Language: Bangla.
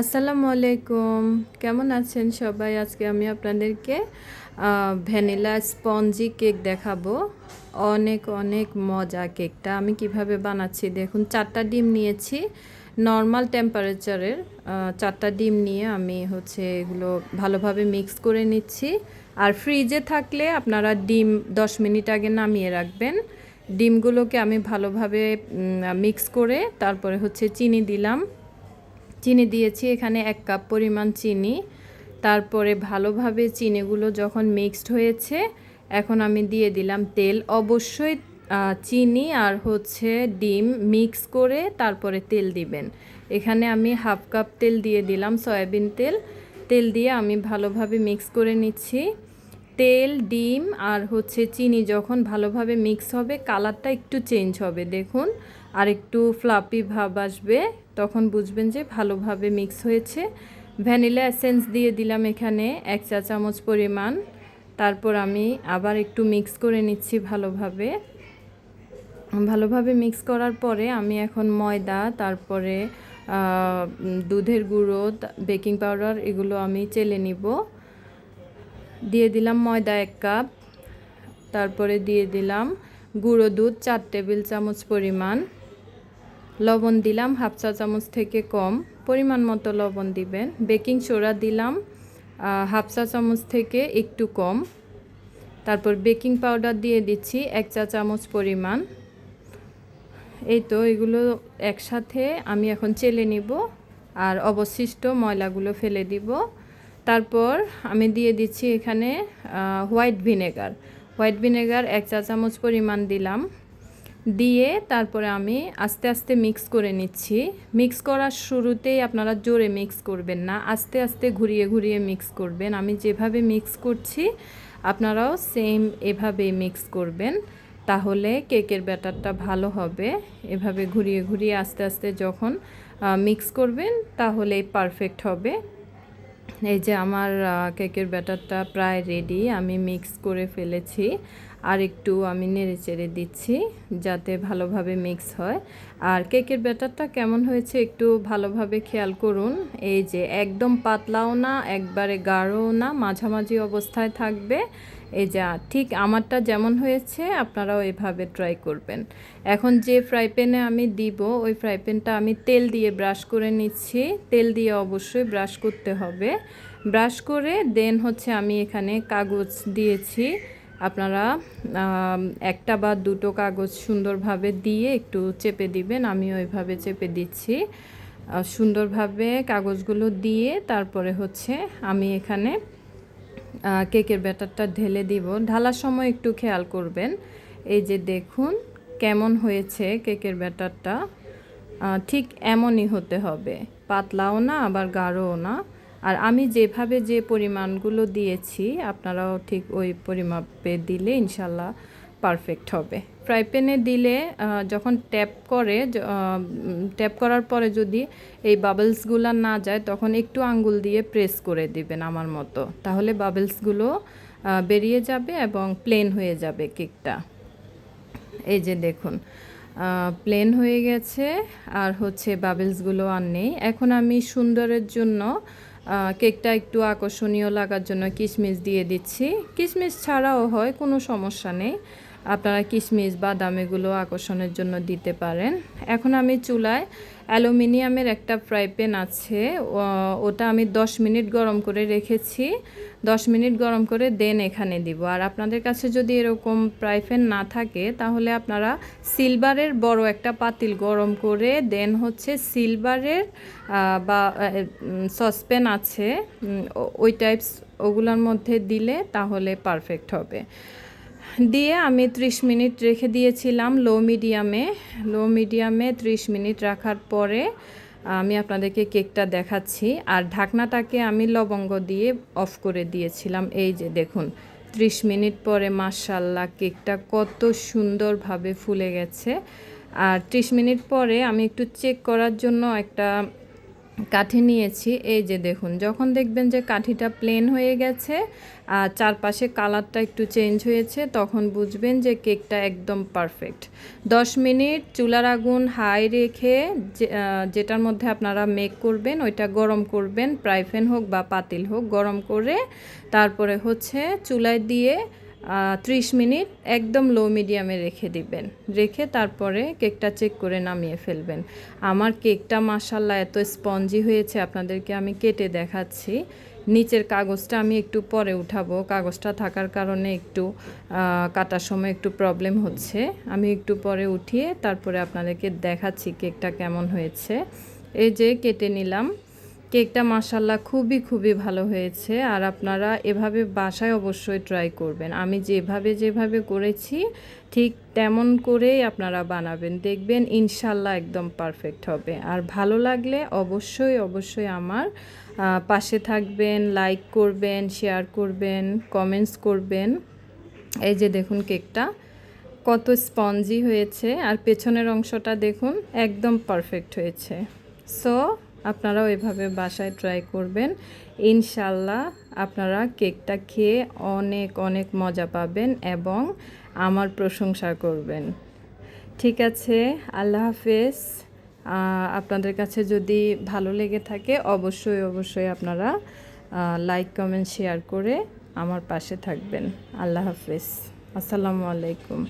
আসসালামু আলাইকুম। কেমন আছেন সবাই? আজকে আমি আপনাদেরকে ভ্যানিলা স্পঞ্জি কেক দেখাবো। অনেক অনেক মজা কেকটা। আমি কীভাবে বানাচ্ছি? দেখুন, চারটা ডিম নিয়েছি। নর্মাল টেম্পারেচারের চারটা ডিম নিয়ে আমি হচ্ছে এগুলো ভালোভাবে মিক্স করে নিচ্ছি। আর ফ্রিজে থাকলে আপনারা ডিম দশ মিনিট আগে নামিয়ে রাখবেন। ডিমগুলোকে আমি ভালোভাবে মিক্স করে তারপরে হচ্ছে চিনি দিলাম। চিনি দিয়েছি, এখানে এক কাপ পরিমাণ চিনি। তারপরে ভালোভাবে চিনিগুলো যখন মিক্সড হয়েছে, এখন আমি দিয়ে দিলাম তেল। অবশ্যই চিনি আর হচ্ছে ডিম মিক্স করে তারপরে তেল দিবেন। এখানে আমি হাফ কাপ তেল দিয়ে দিলাম সয়াবিন তেল। তেল দিয়ে আমি ভালোভাবে মিক্স করে নিচ্ছি। তেল, ডিম আর হচ্ছে চিনি যখন ভালোভাবে মিক্স হবে কালারটা একটু চেঞ্জ হবে, দেখুন। আর একটু ফ্লাপি ভাব আসবে, তখন বুঝবেন যে ভালোভাবে মিক্স হয়েছে। ভ্যানিলা এসেন্স দিয়ে দিলাম এখানে এক চা চামচ পরিমাণ। তারপর আমি আবার একটু মিক্স করে নিচ্ছি ভালোভাবে। ভালোভাবে মিক্স করার পরে আমি এখন ময়দা, তারপরে দুধের গুঁড়ো বেকিং পাউডার এগুলো আমি চেলে নিব। দিয়ে দিলাম ময়দা এক কাপ। তারপরে দিয়ে দিলাম গুঁড়ো দুধ, চার টেবিল চামচ পরিমাণ। লবণ দিলাম, হাফ চা চামচ থেকে কম পরিমাণ মতো লবণ দিবেন। বেকিং সোডা দিলাম হাফ চা চামচ থেকে একটু কম। তারপর বেকিং পাউডার দিয়ে দিচ্ছি এক চা চামচ পরিমাণ। এই তো এগুলো একসাথে আমি এখন চেলে নিব আর অবশিষ্ট ময়লাগুলো ফেলে দিব। তারপর আমি দিয়ে দিচ্ছি এখানে হোয়াইট ভিনেগার। হোয়াইট ভিনেগার এক চা চামচ পরিমাণ দিলাম। দিয়ে তারপরে আমি আস্তে আস্তে মিক্স করে নিচ্ছি। মিক্স করার শুরুতেই আপনারা জোরে মিক্স করবেন না, আস্তে আস্তে ঘুরিয়ে ঘুরিয়ে মিক্স করবেন। আমি যেভাবে মিক্স করছি, আপনারাও সেম এভাবেই মিক্স করবেন। তাহলে কেকের ব্যাটারটা ভালো হবে। এভাবে ঘুরিয়ে ঘুরিয়ে আস্তে আস্তে যখন মিক্স করবেন, তাহলেই পারফেক্ট হবে। এই যে আমার কেকের ব্যাটারটা প্রায় রেডি আমি মিক্স করে ফেলেছি। আর একটু আমি নেড়ে চেড়ে দিচ্ছি যাতে ভালোভাবে মিক্স হয়। আর কেকের ব্যাটারটা কেমন হয়েছে একটু ভালোভাবে খেয়াল করুন। এই যে একদম পাতলাও না, একবারে গাঢ়ও না, মাঝামাঝি অবস্থায় থাকবে। এই যা ঠিক আমারটা যেমন হয়েছে, আপনারাও এভাবে ট্রাই করবেন। এখন যে ফ্রাই প্যানে আমি দিব, ওই ফ্রাই প্যানটা আমি তেল দিয়ে ব্রাশ করে নিচ্ছি। তেল দিয়ে অবশ্যই ব্রাশ করতে হবে। ব্রাশ করে দেন হচ্ছে আমি এখানে কাগজ দিয়েছি। আপনারা একটা বা দুটো কাগজ সুন্দরভাবে দিয়ে একটু চেপে দিবেন আমি ওইভাবে চেপে দিচ্ছি। সুন্দরভাবে কাগজগুলো দিয়ে তারপরে হচ্ছে আমি এখানে কেকের ব্যাটারটা ঢেলে দিব। ঢালার সময় একটু খেয়াল করবেন। এই যে দেখুন কেমন হয়েছে কেকের ব্যাটারটা। ঠিক এমনই হতে হবে। পাতলাও না, আবার গাঢ়ও না। আর আমি যেভাবে যে পরিমাণগুলো দিয়েছি, আপনারাও ঠিক ওই পরিমাপে দিলে ইনশাল্লাহ পারফেক্ট হবে। ফ্রাই প্যানে দিলে যখন ট্যাপ করে ট্যাপ করার পরে যদি এই বাবলসগুলো না যায়, তখন একটু আঙ্গুল দিয়ে প্রেস করে দিবেন আমার মতো। তাহলে বাবলসগুলো বেরিয়ে যাবে এবং প্লেন হয়ে যাবে কেকটা এই যে দেখুন প্লেন হয়ে গেছে, আর হচ্ছে বাবেলসগুলো আর নেই। এখন আমি সুন্দরের জন্য কেকটা একটু আকর্ষণীয় লাগার জন্য কিশমিশ দিয়ে দিচ্ছি। কিশমিশ ছাড়াও হয়, কোনো সমস্যা নেই। আপনারা কিশমিশ, বাদাম এগুলো আকর্ষণের জন্য দিতে পারেন। এখন আমি চুলায় অ্যালুমিনিয়ামের একটা ফ্রাই প্যান আছে ওটা আমি 10 মিনিট গরম করে রেখেছি। 10 মিনিট গরম করে দেন এখানে দিব। আর আপনাদের কাছে যদি এরকম ফ্রাই প্যান না থাকে, তাহলে আপনারা সিলভারের বড় একটা পাতিল গরম করে দেন হচ্ছে সিলভারের বা সসপ্যান আছে ওই টাইপস ওগুলোর মধ্যে দিলে তাহলে পারফেক্ট হবে। দিয়ে আমি 30 মিনিট রেখে দিয়েছিলাম লো মিডিয়ামে লো মিডিয়ামে 30 মিনিট রাখার পরে আমি আপনাদেরকে কেকটা দেখাচ্ছি। আর ঢাকনাটাকে আমি লবঙ্গ দিয়ে অফ করে দিয়েছিলাম। এই যে দেখুন 30 মিনিট পরে মাশাল্লাহ কেকটা কত সুন্দরভাবে ফুলে গেছে। আর 30 মিনিট পরে আমি একটু চেক করার জন্য একটা কাঠি নিয়েছি। এই যে দেখুন, যখন দেখবেন যে কাঠিটা প্লেন হয়ে গেছে, আর চারপাশে কালারটা একটু চেঞ্জ হয়েছে, তখন বুঝবেন যে কেকটা একদম পারফেক্ট দশ মিনিট চুলার আগুন হাই রেখে যেটার মধ্যে আপনারা মেক করবেন, ওইটা গরম করবেন প্রাইফেন হোক বা পাতিল হোক, গরম করে তারপরে হচ্ছে চুলায় দিয়ে ত্রিশ মিনিট একদম লো মিডিয়ামে রেখে দিবেন। রেখে তারপরে কেকটা চেক করে নামিয়ে ফেলবেন। আমার কেকটা মাসাল্লাহ এত স্পঞ্জি হয়েছে, আপনাদেরকে আমি কেটে দেখাচ্ছি। নিচের কাগজটা আমি একটু পরে উঠাবো। কাগজটা থাকার কারণে একটু কাটার সময় একটু প্রবলেম হচ্ছে। আমি একটু পরে উঠিয়ে তারপরে আপনাদেরকে দেখাচ্ছি কেকটা কেমন হয়েছে। এই যে কেটে নিলাম। কেকটা মাসাল্লাহ খুবই খুবই ভালো হয়েছে আর আপনারা এভাবে বাসায় অবশ্যই ট্রাই করবেন। আমি যেভাবে যেভাবে করেছি, ঠিক তেমন করেই আপনারা বানাবেন। দেখবেন ইনশাল্লাহ একদম পারফেক্ট হবে। আর ভালো লাগলে অবশ্যই অবশ্যই আমার পাশে থাকবেন লাইক করবেন শেয়ার করবেন কমেন্টস করবেন। এই যে দেখুন কেকটা, কত স্পঞ্জি হয়েছে আর পেছনের অংশটা দেখুন একদম পারফেক্ট হয়েছে। সো আপনারাও এভাবে বাসায় ট্রাই করবেন। ইনশাল্লাহ আপনারা কেকটা খেয়ে অনেক অনেক মজা পাবেন এবং আমার প্রশংসা করবেন। ঠিক আছে, আল্লাহ হাফেজ। আপনাদের কাছে যদি ভালো লেগে থাকে, অবশ্যই অবশ্যই আপনারা লাইক কমেন্ট শেয়ার করে আমার পাশে থাকবেন। আল্লাহ হাফেজ। আসসালামু আলাইকুম।